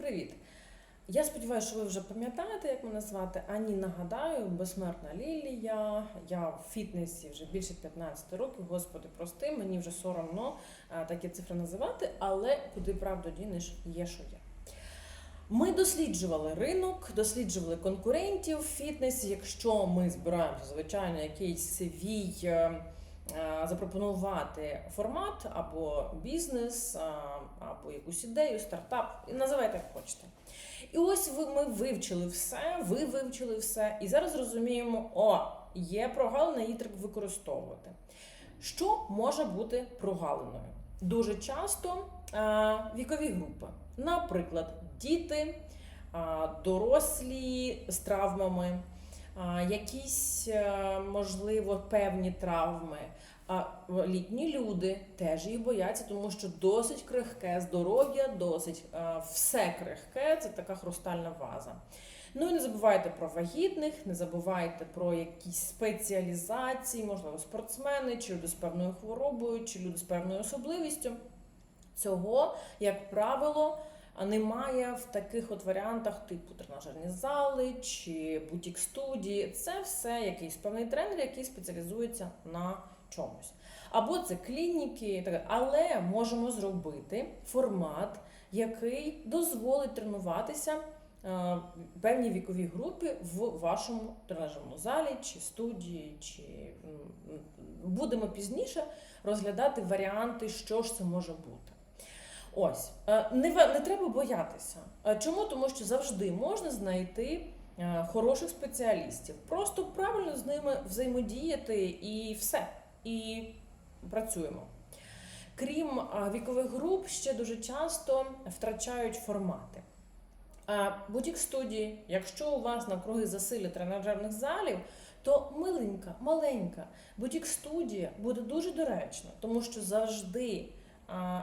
Привіт! Я сподіваюся, що ви вже пам'ятаєте, як мене звати. Ані нагадаю, безсмертна Лілія. Я в фітнесі вже більше 15 років. Господи, прости, мені вже соромно такі цифри називати, але куди правду дінеш, є що є. Ми досліджували ринок, досліджували конкурентів в фітнесі. Якщо ми збираємося, звичайно, якийсь свій е, е, запропонувати формат або бізнес, е, або якусь ідею, стартап, називайте як хочете. І ось ви, ми вивчили все, ви вивчили все, і зараз розуміємо, о, є прогалина, її треба використовувати. Що може бути прогалиною? Дуже часто е, вікові групи, наприклад, діти, е, дорослі з травмами, е, якісь, е, можливо, певні травми. А літні люди теж їх бояться, тому що досить крихке здоров'я, досить е, все крихке, це така хрустальна ваза. Ну і не забувайте про вагітних, не забувайте про якісь спеціалізації, можливо, спортсмени, чи люди з певною хворобою, чи люди з певною особливістю. Цього, як правило, немає в таких от варіантах, типу тренажерні зали чи бутік студії. Це все якийсь певний тренер, який спеціалізується на чомусь. Або це клініки, але можемо зробити формат, який дозволить тренуватися е, певній віковій групі в вашому тренажерному залі чи студії, чи будемо пізніше розглядати варіанти, що ж це може бути. Ось е, не, не треба боятися. Е, Чому? Тому що завжди можна знайти е, хороших спеціалістів. Просто правильно з ними взаємодіяти і все. І працюємо. Крім вікових груп, ще дуже часто втрачають формати. А, Бутік студії, якщо у вас навкруги засилля тренажерних залів, то миленька, маленька бутік студія буде дуже доречна, тому що завжди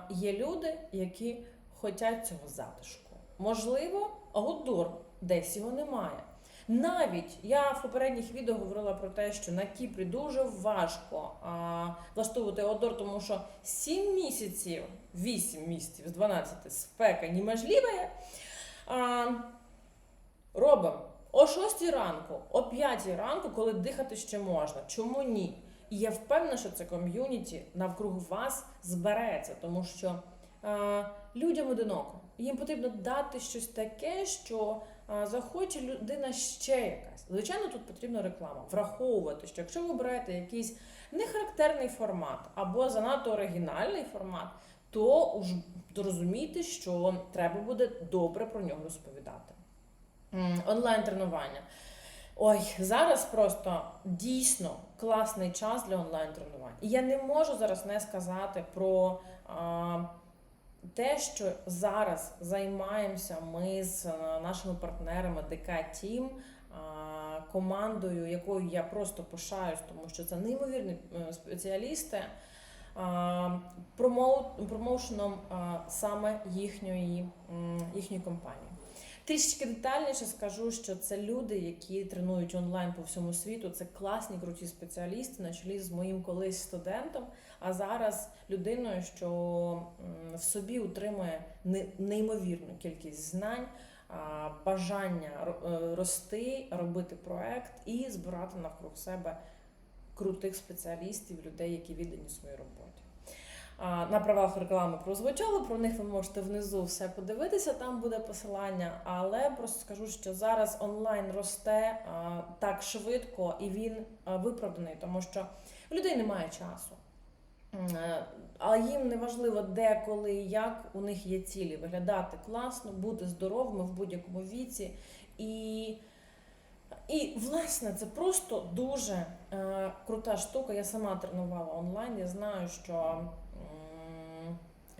є люди, які хочуть цього затишку. Можливо, аутдор десь його немає. Навіть я в попередніх відео говорила про те, що на Кіпрі дуже важко а, влаштовувати аутдор, тому що 7 місяців, 8 місяців з 12 спека неможливе. Робимо о 6 ранку, о 5 ранку, коли дихати ще можна. Чому ні? І я впевнена, що це ком'юніті навкруг вас збереться, тому що а, людям одиноко. Їм потрібно дати щось таке, що а, захоче людина ще якась. Звичайно, тут потрібна реклама. Враховувати, що якщо ви берете якийсь нехарактерний формат або занадто оригінальний формат, то уж розумійте, що треба буде добре про нього розповідати. Онлайн-тренування. Ой, зараз просто дійсно класний час для онлайн-тренувань. І я не можу зараз не сказати про а, те, що зараз займаємося ми з е, нашими партнерами ДК Тім, командою, якою я просто пишаюсь, тому що це неймовірні е, спеціалісти. промоу- промоушеном саме їхньої, їхньої компанії. Трішечки детальніше скажу, що це люди, які тренують онлайн по всьому світу. Це класні, круті спеціалісти на чолі з моїм колись студентом, а зараз людиною, що в собі утримує не- неймовірну кількість знань, бажання е, рости, робити проект і збирати навкруг себе крутих спеціалістів, людей, які віддані своїй роботі. На правах реклами прозвучало, про них ви можете внизу все подивитися, там буде посилання. Але просто скажу, що зараз онлайн росте так швидко і він виправданий, тому що у людей немає часу. Е, А їм не важливо де, коли і як у них є цілі виглядати класно, бути здоровими в будь-якому віці. І, і власне, це просто дуже е, крута штука. Я сама тренувала онлайн. Я знаю, що,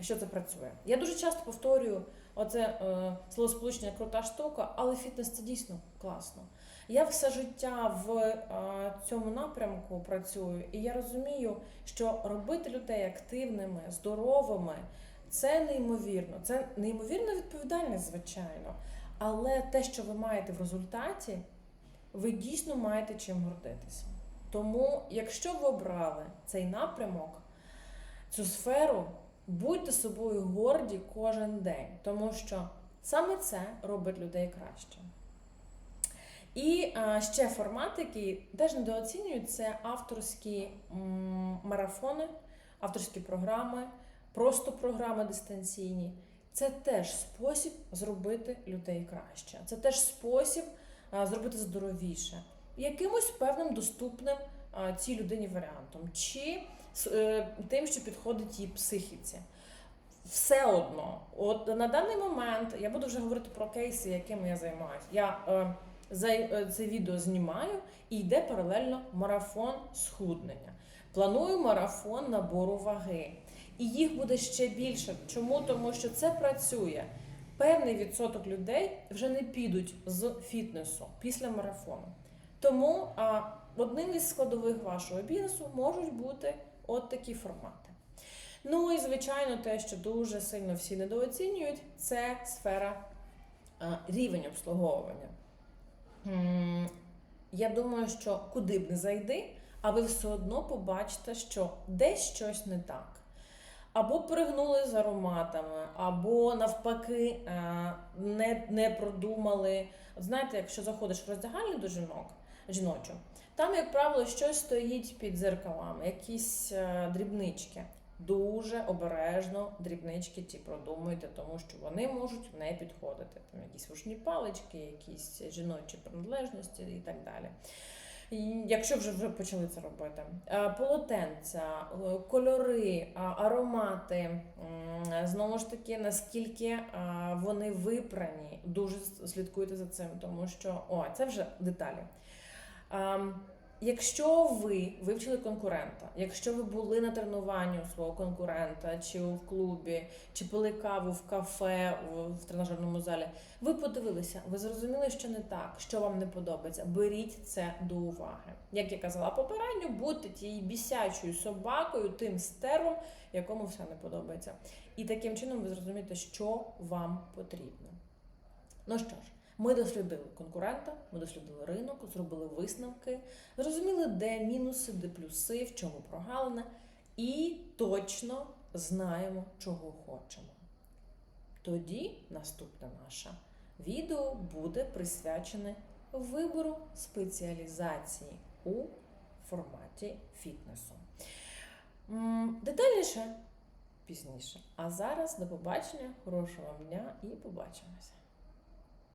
що це працює. Я дуже часто повторюю оце е, словосполучення крута штука, але фітнес це дійсно класно. Я все життя в е, цьому напрямку працюю, і я розумію, що робити людей активними, здоровими це неймовірно. Це неймовірна відповідальність, звичайно. Але те, що ви маєте в результаті, ви дійсно маєте чим гордитися. Тому, якщо ви обрали цей напрямок, цю сферу, будьте собою горді кожен день, тому що Саме це робить людей краще. І а, ще формат, який теж недооцінюють, це авторські м, марафони, авторські програми, просто програми дистанційні. Це теж спосіб зробити людей краще. Це теж спосіб а, зробити здоровіше. Якимось певним доступним а, цій людині варіантом, чи тим, що підходить її психіці. Все одно, от на даний момент я буду вже говорити про кейси, якими я займаюся. Я е, е, це відео знімаю і йде паралельно марафон схуднення. Планую марафон набору ваги. І їх буде ще більше. Чому? Тому що це працює. Певний відсоток людей вже не підуть з фітнесу після марафону. Тому а, одним із складових вашого бізнесу можуть бути от такі формати. Ну і звичайно, те, що дуже сильно всі недооцінюють, це сфера рівень обслуговування. Я думаю, що куди б не зайди, а ви все одно побачите, що десь щось не так. Або перегнули з ароматами, або навпаки е, не, не продумали. Знаєте, якщо заходиш в роздягальню до жінок, жіночу, там, як правило, щось стоїть під зеркалами, якісь е, дрібнички. Дуже обережно дрібнички ті продумуйте, тому що вони можуть не підходити. Там якісь вушні палички, якісь жіночі приналежності і так далі. Якщо вже вже почали це робити, Е, полотенця, е, кольори, аромати, знову ж таки, наскільки е, вони випрані, дуже слідкуйте за цим, тому що о, це вже деталі. Якщо ви вивчили конкурента, якщо ви були на тренуванні у свого конкурента, чи в клубі, чи пили каву в кафе в тренажерному залі, ви подивилися, ви зрозуміли, що не так, що вам не подобається. Беріть це до уваги. Як я казала попередньо, будьте тією бісячою собакою, тим стервом, якому все не подобається. І таким чином ви зрозумієте, що вам потрібно. Ну що ж, ми дослідили конкурента, ми дослідили ринок, зробили висновки, зрозуміли, де мінуси, де плюси, в чому прогалина, і точно знаємо, чого хочемо. Тоді наступне наше відео буде присвячене вибору спеціалізації у форматі фітнесу. Детальніше пізніше. А зараз до побачення, хорошого вам дня і побачимося.